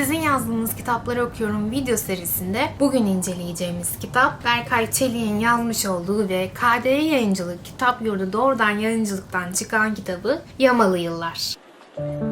Sizin yazdığınız kitapları okuyorum video serisinde bugün inceleyeceğimiz kitap Berkay Çelik'in yazmış olduğu ve KDE Yayıncılık Kitap Yurdu doğrudan yayıncılıktan çıkan kitabı Yamalı Yıllar. Eğer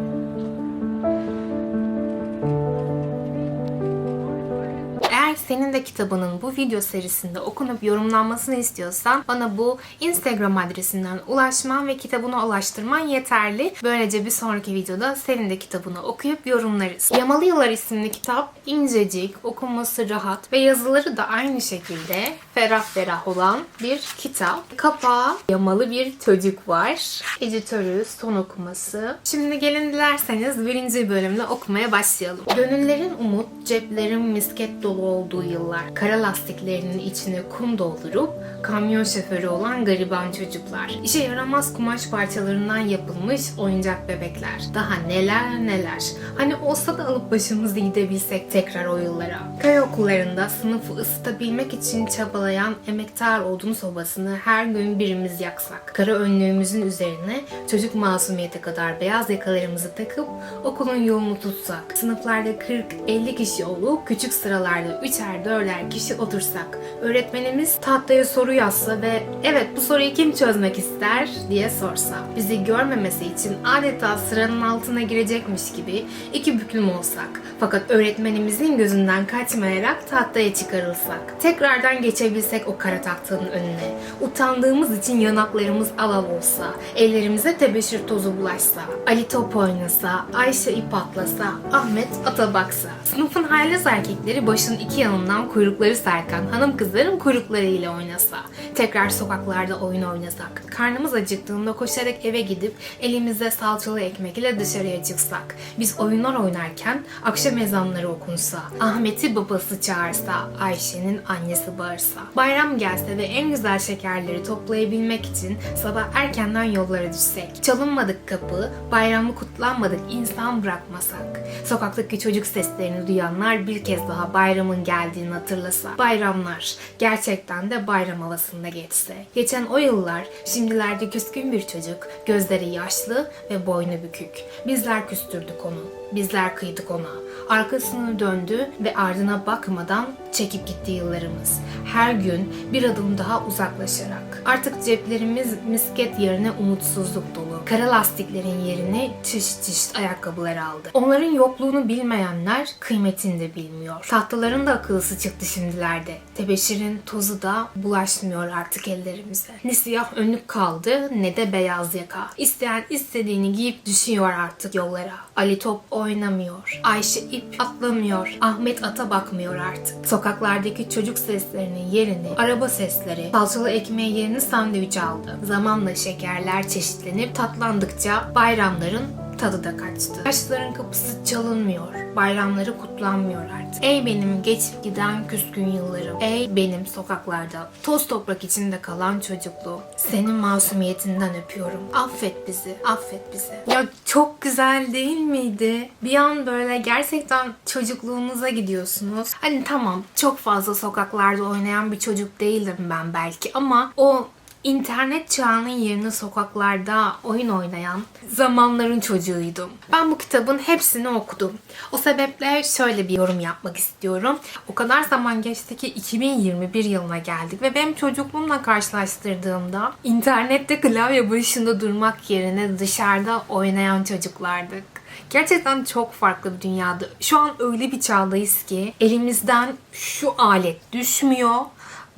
senin de kitabının bu video serisinde okunup yorumlanmasını istiyorsan bana bu Instagram adresinden ulaşman ve kitabını ulaştırman yeterli. Böylece bir sonraki videoda senin de kitabını okuyup yorumlarız. Yamalı Yıllar isimli kitap incecik, okunması rahat ve yazıları da aynı şekilde ferah ferah olan bir kitap. Kapağı yamalı bir çocuk var. Editörü, son okuması. Şimdi gelin dilerseniz birinci bölümle okumaya başlayalım. Gönüllerin umut, ceplerin misket dolu olduğu yıllar. Kara lastiklerinin içine kum doldurup kamyon şoförü olan gariban çocuklar. İşe yaramaz kumaş parçalarından yapılmış oyuncak bebekler. Daha neler neler. Hani olsa da alıp başımızı gidebilsek tekrar o yıllara. Köy okullarında sınıfı ısıtabilmek için çabalayan emektar odun sobasını her gün birimiz yaksak. Kara önlüğümüzün üzerine çocuk masumiyete kadar beyaz yakalarımızı takıp okulun yolunu tutsak. Sınıflarda 40-50 kişi olup küçük sıralarda üçer dörder kişi otursak. Öğretmenimiz tahtaya soru yazsa ve evet bu soruyu kim çözmek ister diye sorsa. Bizi görmemesi için adeta sıranın altına girecekmiş gibi iki büklüm olsak. Fakat öğretmenimizin gözünden kaçmayarak tahtaya çıkarılsak. Tekrardan geçebilsek o kara tahtanın önüne. Utandığımız için yanaklarımız alav olsa. Ellerimize tebeşir tozu bulaşsa. Ali top oynasa. Ayşe ip atlasa. Ahmet ata baksa. Sınıfın haylaz erkekleri başın iki yanından kuyrukları sarkan hanım kızların kuyruklarıyla oynasa. Tekrar sokaklarda oyun oynasak. Karnımız acıktığında koşarak eve gidip elimizde salçalı ekmek ile dışarıya çıksak. Biz oyunlar oynarken akşam ezanları okunsa. Ahmet'i babası çağırsa. Ayşe'nin annesi bağırsa. Bayram gelse ve en güzel şekerleri toplayabilmek için sabah erkenden yollara düşsek. Çalınmadık kapı, bayramı kutlanmadık insan bırakmasak. Sokaktaki çocuk seslerini duyanlar bir kez daha bayramın geldiğini hatırlasa. Bayramlar gerçekten de bayram havasında geçse. Geçen o yıllar şimdilerde küskün bir çocuk, gözleri yaşlı ve boynu bükük. Bizler küstürdük onu. Bizler kıydık ona. Arkasını döndü ve ardına bakmadan çekip gitti yıllarımız. Her gün bir adım daha uzaklaşarak. Artık ceplerimiz misket yerine umutsuzluk dolu. Kara lastiklerin yerini çiş çiş ayakkabılar aldı. Onların yokluğunu bilmeyenler kıymetini de bilmiyor. Tahtaların da akıllısı çıktı şimdilerde. Tebeşirin tozu da bulaşmıyor artık ellerimize. Ne siyah önlük kaldı ne de beyaz yaka. İsteyen istediğini giyip düşüyor artık yollara. Ali top oynamıyor. Ayşe ip atlamıyor. Ahmet ata bakmıyor artık. Sokaklardaki çocuk seslerinin yerini araba sesleri, salçalı ekmeği yerini sandviç aldı. Zamanla şekerler çeşitlenip tatlandıkça bayramların tadı da kaçtı. Yaşlıların kapısı çalınmıyor. Bayramları kutlanmıyor artık. Ey benim geçip giden küskün yıllarım. Ey benim sokaklarda toz toprak içinde kalan çocukluğum. Senin masumiyetinden öpüyorum. Affet bizi, affet bizi. Ya çok güzel değil miydi? Bir an böyle gerçekten çocukluğunuza gidiyorsunuz. Hani tamam çok fazla sokaklarda oynayan bir çocuk değildim ben belki ama o İnternet çağının yerine sokaklarda oyun oynayan zamanların çocuğuydum. Ben bu kitabın hepsini okudum. O sebeple şöyle bir yorum yapmak istiyorum. O kadar zaman geçti ki 2021 yılına geldik ve benim çocukluğumla karşılaştırdığımda internette klavye başında durmak yerine dışarıda oynayan çocuklardık. Gerçekten çok farklı bir dünyada. Şu an öyle bir çağdayız ki elimizden şu alet düşmüyor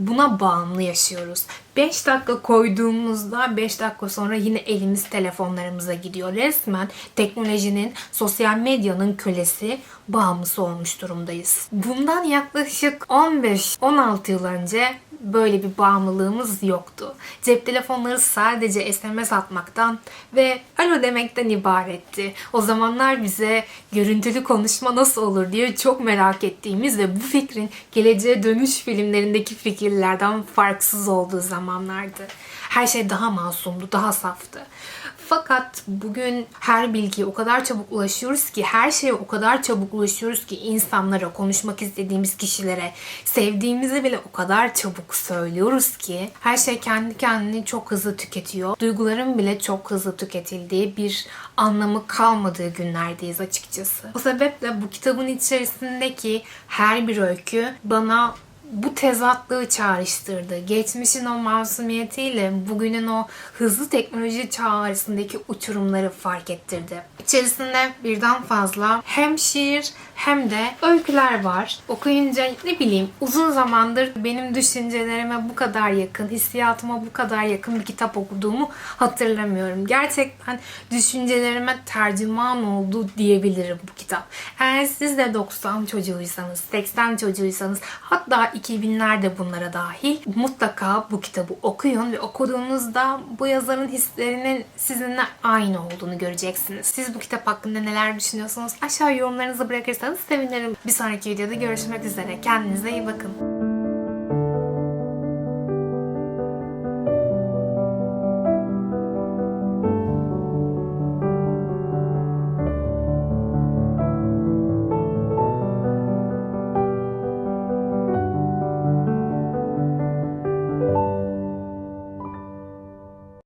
buna bağımlı yaşıyoruz. 5 dakika koyduğumuzda 5 dakika sonra yine elimiz telefonlarımıza gidiyor. Resmen teknolojinin, sosyal medyanın kölesi, bağımlısı olmuş durumdayız. Bundan yaklaşık 15-16 yıl önce böyle bir bağımlılığımız yoktu. Cep telefonları sadece SMS atmaktan ve alo demekten ibaretti. O zamanlar bize görüntülü konuşma nasıl olur diye çok merak ettiğimiz ve bu fikrin geleceğe dönüş filmlerindeki fikirlerden farksız olduğu zamanlardı. Her şey daha masumdu, daha saftı. Fakat bugün her bilgiye o kadar çabuk ulaşıyoruz ki, her şeye o kadar çabuk ulaşıyoruz ki insanlara, konuşmak istediğimiz kişilere, sevdiğimizi bile o kadar çabuk söylüyoruz ki her şey kendi kendini çok hızlı tüketiyor. Duyguların bile çok hızlı tüketildiği bir anlamı kalmadığı günlerdeyiz açıkçası. O sebeple bu kitabın içerisindeki her bir öykü bana bu tezatlığı çağrıştırdı. Geçmişin o masumiyetiyle bugünün o hızlı teknoloji çağı arasındaki uçurumları fark ettirdi. İçerisinde birden fazla hem şiir hem de öyküler var. Okuyunca ne bileyim uzun zamandır benim düşüncelerime bu kadar yakın, hissiyatıma bu kadar yakın bir kitap okuduğumu hatırlamıyorum. Gerçekten düşüncelerime tercüman oldu diyebilirim bu kitap. Eğer siz de 90 çocuğuysanız, 80 çocuğuysanız hatta 2000'ler de bunlara dahil mutlaka bu kitabı okuyun ve okuduğunuzda bu yazarın hislerinin sizinle aynı olduğunu göreceksiniz. Siz kitap hakkında neler düşünüyorsunuz? Aşağı yorumlarınızı bırakırsanız sevinirim. Bir sonraki videoda görüşmek üzere. Kendinize iyi bakın.